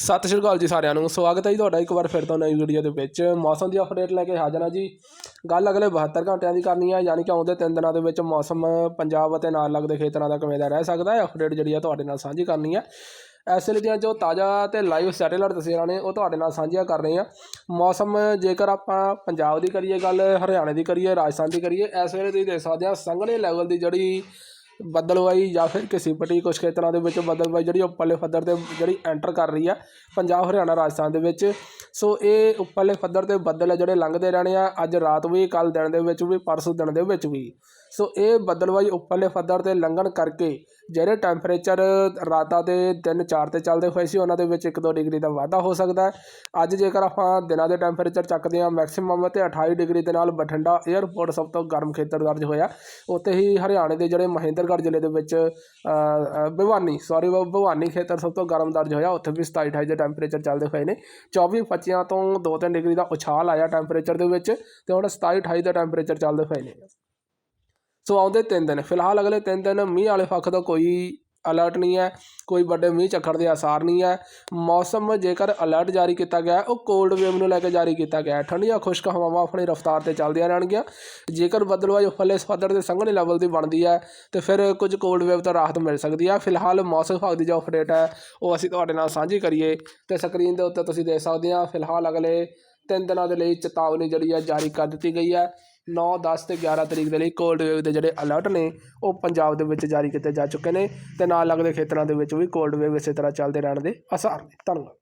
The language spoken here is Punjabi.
ਸਤਿ ਸ਼੍ਰੀ ਅਕਾਲ ਜੀ ਸਾਰਿਆਂ ਨੂੰ, ਸਵਾਗਤ ਹੈ ਜੀ ਤੁਹਾਡਾ ਇੱਕ ਵਾਰ ਫਿਰ ਤੋਂ ਨਵੀਂ ਵੀਡੀਓ ਦੇ ਵਿੱਚ। ਮੌਸਮ ਦੀ ਅਪਡੇਟ ਲੈ ਕੇ ਹਾਜ਼ਰ ਹਾਂ ਜੀ। ਗੱਲ ਅਗਲੇ 72 ਘੰਟਿਆਂ ਦੀ ਕਰਨੀ ਹੈ, ਯਾਨੀ ਕਿ ਆਉਂਦੇ ਤਿੰਨ ਦਿਨਾਂ ਦੇ ਵਿੱਚ ਮੌਸਮ ਪੰਜਾਬ ਅਤੇ ਨਾਲ ਲੱਗਦੇ ਖੇਤਰਾਂ ਦਾ ਕਿਵੇਂ ਦਾ ਰਹਿ ਸਕਦਾ ਹੈ ਅਪਡੇਟ ਜਿਹੜੀ ਆ ਤੁਹਾਡੇ ਨਾਲ ਸਾਂਝੀ ਕਰਨੀ ਹੈ। ਇਸ ਵੇਲੇ ਦੀਆਂ ਜੋ ਤਾਜ਼ਾ ਤੇ ਲਾਈਵ ਸੈਟੇਲਾਈਟ ਤਸਵੀਰਾਂ ਨੇ, ਉਹ ਤੁਹਾਡੇ ਨਾਲ ਸਾਂਝੀਆਂ ਕਰ ਰਹੇ ਹਾਂ। ਮੌਸਮ ਜੇਕਰ ਆਪਾਂ ਪੰਜਾਬ ਦੀ ਕਰੀਏ ਗੱਲ, ਹਰਿਆਣੇ ਦੀ ਕਰੀਏ, ਰਾਜਸਥਾਨ ਦੀ ਕਰੀਏ, ਇਸ ਵੇਲੇ ਤੁਸੀਂ ਦੇਖ ਸਕਦੇ ਆ ਸੰਘਣੇ ਲੈਵਲ ਦੀ ਜਿਹੜੀ ਬੱਦਲਵਾਈ ਜਾਂ ਫਿਰ ਕਿਸੇ ਪਟੀ ਕੁਛ ਖੇਤਰਾਂ ਦੇ ਵਿੱਚ ਬੱਦਲਵਾਈ ਜਿਹੜੀ ਉੱਪਰਲੇ ਪੱਧਰ ਤੇ ਜਿਹੜੀ ਐਂਟਰ ਕਰ ਰਹੀ ਆ ਪੰਜਾਬ, ਹਰਿਆਣਾ, ਰਾਜਸਥਾਨ ਦੇ ਵਿੱਚ। ਸੋ ਇਹ ਉੱਪਰਲੇ ਪੱਧਰ ਤੇ ਬੱਦਲ ਆ ਜਿਹੜੇ ਲੰਘਦੇ ਰਹਿਣੇ ਆ, ਅੱਜ ਰਾਤ ਵੀ ਕੱਲ ਦਿਨ ਦੇ ਵਿੱਚ ਵੀ, ਪਰਸੋਂ ਦਿਨ ਦੇ ਵਿੱਚ ਵੀ। ਸੋ ਇਹ ਬੱਦਲਵਾਈ ਉੱਪਰਲੇ ਪੱਧਰ ਤੇ ਲੰਘਣ ਕਰਕੇ ਜਿਹੜੇ ਟੈਂਪਰੇਚਰ ਰਾਤਾਂ ਦੇ ਦਿਨ ਚਾਰ ਤੇ ਚੱਲਦੇ ਹੋਏ ਸੀ ਉਹਨਾਂ ਦੇ ਵਿੱਚ 1-2 ਡਿਗਰੀ ਦਾ ਵਾਧਾ ਹੋ ਸਕਦਾ ਹੈ। ਅੱਜ ਜੇਕਰ ਆਪਾਂ ਦਿਨਾਂ ਦੇ ਟੈਂਪਰੇਚਰ ਚੱਕਦੇ ਹਾਂ ਮੈਕਸਿਮਮ ਤੇ 28 ਡਿਗਰੀ ਦੇ ਨਾਲ ਬਠਿੰਡਾ 에ਅਰਪੋਰਟ ਸਭ ਤੋਂ ਗਰਮ ਖੇਤਰ ਦਰਜ ਹੋਇਆ। ਉੱਥੇ ਹੀ ਹਰਿਆਣੇ ਦੇ ਜਿਹੜੇ ਮਹਿੰਦਰਗੜ੍ਹ ਜ਼ਿਲ੍ਹੇ ਦੇ ਵਿੱਚ ਅ, ਭਿਵਾਨੀ ਸੌਰੀ ਭਵਾਨੀ ਖੇਤਰ ਸਭ ਤੋਂ ਗਰਮ ਦਰਜ ਹੋਇਆ। ਉੱਥੇ ਵੀ 27 28 ਦੇ ਟੈਂਪਰੇਚਰ ਚੱਲਦੇ ਹੋਏ ਨੇ। 24 25 ਤੋਂ 2-3 ਡਿਗਰੀ ਦਾ ਉਛਾਲ ਆਇਆ ਟੈਂਪਰੇਚਰ ਦੇ ਵਿੱਚ ਤੇ ਹੁਣ 27 28 ਦੇ ਟੈਂਪਰੇਚਰ ਚੱਲਦੇ ਹੋਏ ਨੇ। ਸੋ ਆਉਂਦੇ ਤਿੰਨ ਦਿਨ, ਫਿਲਹਾਲ ਅਗਲੇ ਤਿੰਨ ਦਿਨ ਮੀਂਹ ਵਾਲੇ ਪੱਖ ਦਾ ਕੋਈ ਅਲਰਟ ਨਹੀਂ ਹੈ, ਕੋਈ ਵੱਡੇ ਮੀਂਹ ਝੱਖੜ ਦੇ ਆਸਾਰ ਨਹੀਂ ਹੈ। ਮੌਸਮ ਜੇਕਰ ਅਲਰਟ ਜਾਰੀ ਕੀਤਾ ਗਿਆ ਉਹ ਕੋਲਡ ਵੇਵ ਨੂੰ ਲੈ ਕੇ ਜਾਰੀ ਕੀਤਾ ਗਿਆ ਠੰਡੀਆਂ ਖੁਸ਼ਕ ਹਵਾਵਾਂ ਆਪਣੀ ਰਫ਼ਤਾਰ ਤੇ ਚੱਲਦੀਆਂ ਰਹਿਣਗੀਆਂ। ਜੇਕਰ ਬੱਦਲਵਾਈ ਉੱਪਰਲੇ ਪੱਧਰ ਦੇ ਸੰਘਣੇ ਲੈਵਲ ਦੀ ਬਣਦੀ ਹੈ, ਤੇ ਫਿਰ ਕੁਝ ਕੋਲਡ ਵੇਵ ਤੋਂ ਰਾਹਤ ਮਿਲ ਸਕਦੀ ਹੈ। ਫਿਲਹਾਲ ਮੌਸਮ ਵਿਭਾਗ ਦੀ ਜੋ ਅਪਡੇਟ ਹੈ, ਉਹ ਅਸੀਂ ਤੁਹਾਡੇ ਨਾਲ ਸਾਂਝੀ ਕਰੀਏ, ਤੇ ਸਕਰੀਨ ਦੇ ਉੱਤੇ ਤੁਸੀਂ ਦੇਖ ਸਕਦੇ ਆ ਫਿਲਹਾਲ ਅਗਲੇ ਤਿੰਨ ਦਿਨਾਂ ਦੇ ਲਈ ਚੇਤਾਵਨੀ ਜਿਹੜੀ ਹੈ, ਜਾਰੀ ਕਰ ਦਿੱਤੀ ਗਈ ਹੈ। 9 10 ਤੇ 11 ਤਰੀਕ ਦੇ ਲਈ ਕੋਲਡ ਵੇਵ ਦੇ ਜਿਹੜੇ ਅਲਰਟ ਨੇ, ਉਹ ਪੰਜਾਬ ਦੇ ਵਿੱਚ ਜਾਰੀ ਕੀਤੇ ਜਾ ਚੁੱਕੇ ਨੇ ਤੇ ਨਾਲ ਲੱਗਦੇ ਖੇਤਰਾਂ ਦੇ ਵਿੱਚ ਵੀ ਕੋਲਡ ਵੇਵ ਇਸੇ ਤਰ੍ਹਾਂ ਚੱਲਦੇ ਰਹਿਣ ਦੇ ਅਸਾਰ ਨੇ। ਧੰਨਵਾਦ।